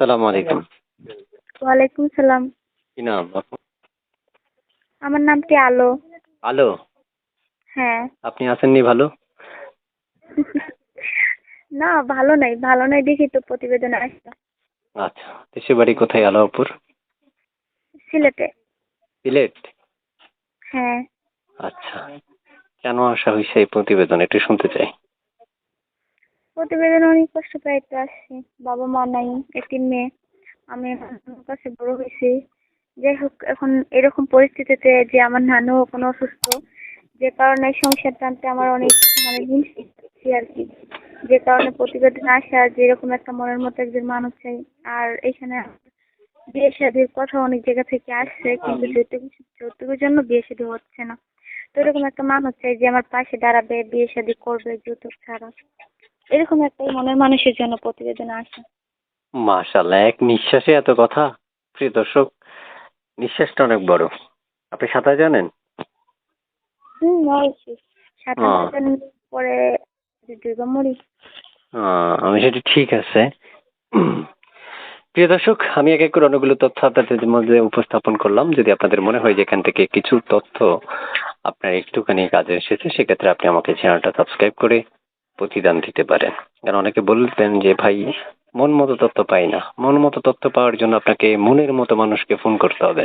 সালাম আলাইকুম। ওয়ালাইকুম সালাম। কি নাম আমার নামটি আলো? আলো? হ্যাঁ। আপনি আসেননি ভালো? না ভালো নাই ভালো নাই দেখি তো প্রতিবেদনে আসলো। আচ্ছা দেশের বাড়ি কোথায় আলো আপুর? সিলেটে। সিলেট? হ্যাঁ। আচ্ছা কেন আসা হয়েছে এই প্রতিবেদন? একটু শুনতে চাই। প্রতিবেদনে অনেক কষ্ট পাইতে আসছি। বাবা মা নাই একটি মেয়ে। আমি কাছে বড় হয়েছি। যাই হোক এখন এরকম পরিস্থিতিতে যে আমার নানু কোনো অসুস্থ যে কারণে সংসার টানতে আমার অনেক মানে আর কি। যে কারণে প্রতিবেদনে আসা যে এরকম একটা মনের মতো একজন মানুষ চাই। আর এখানে বিয়ে শাদির কথা অনেক জায়গা থেকে আসছে কিন্তু যৌতুক যৌতুকের জন্য বিয়ে শাদী হচ্ছে না। তো এরকম একটা মানুষ চাই যে আমার পাশে দাঁড়াবে বিয়ে শাদী করবে যৌতুক ছাড়া। এরকম একটা মনের মানুষের জন্য প্রতিবেদনে আসা মাশাল্লাহ এক নিঃশ্বাসে এত কথা। প্রিয় দর্শক নিঃশ্বাসটা অনেক বড়। আপনি সাঁতার জানেন? হুম অবশ্যই সাঁতার। পরে দুর্গা মরি। আহ, আমি সেটা ঠিক আছে। প্রিয় দর্শক আমি এক এক করে অনেকগুলো তথ্য আপনাদের মধ্যে উপস্থাপন করলাম। যদি আপনাদের মনে হয় যে এখান থেকে কিছু তথ্য আপনার একটুখানি কাজে এসেছে সেক্ষেত্রে আপনি আমাকে চ্যানেলটা সাবস্ক্রাইব করে প্রতিদান দিতে পারেন। কারণ অনেকে বলতেন যে, ভাই, মন মতো তথ্য পাই না। মন মতো তথ্য পাওয়ার জন্য আপনাকে মনের মতো মানুষকে ফোন করতে হবে।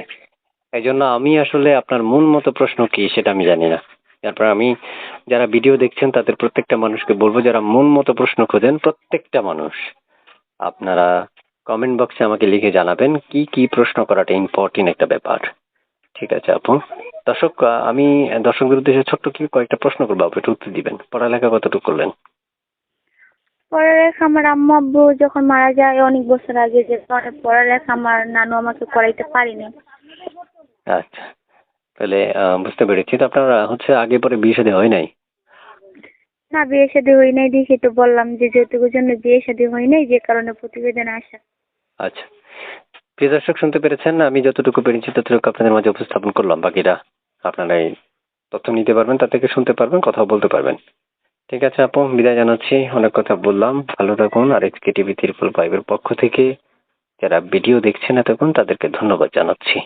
এই জন্য আমি আসলে আপনার মন মতো প্রশ্ন কি সেটা আমি জানি না। তারপর আমি যারা ভিডিও দেখছেন, তাদের প্রত্যেকটা মানুষকে বলব, যারা মন মতো প্রশ্ন খোঁজেন, প্রত্যেকটা মানুষ আপনারা কমেন্ট বক্সে আমাকে লিখে জানাবেন কি কি প্রশ্ন করাটা ইম্পর্টেন্ট একটা ব্যাপার। ঠিক আছে আপু। দর্শক আমি দর্শকদের উদ্দেশ্যে ছোট্ট কি কয়েকটা প্রশ্ন করব আপনি একটু উত্তর দিবেন। পড়ালেখা কতটুকু করলেন? পড়ালেখা আমার আম্মু আব্বু যখন মারা যায় অনেক বছর আগে যে কারণে পড়ালেখা আমার নানু আমাকে করাইতে পারিনি। আচ্ছা তাহলে বুঝতে পেরেছি। তো আপনার হচ্ছে আগে পরে বিয়ে শাদী হয় নাই? না বিয়ে শাদী হয় নাই দেখি তো বললাম যে যৌতুকের জন্য বিয়ে শাদী হয় নাই যে কারণে প্রতিবেদনে আসা। আচ্ছা প্রিয় দর্শক, শুনতে পেরেছেন আমি যতটুকু পেরেছি ততটুকু আপনাদের মাঝে উপস্থাপন করলাম। বাকিরা আপনারা এই তথ্য নিতে পারবেন তা থেকে শুনতে পারবেন, কথাও বলতে পারবেন। ঠিক আছে আপু, বিদায় জানাচ্ছি। অনেক কথা বললাম। ভালো থাকুন। আর এসকে টিভি ত্রিপুল ফাইভের পক্ষ থেকে যারা ভিডিও দেখছেন এতক্ষণ তাদেরকে ধন্যবাদ জানাচ্ছি।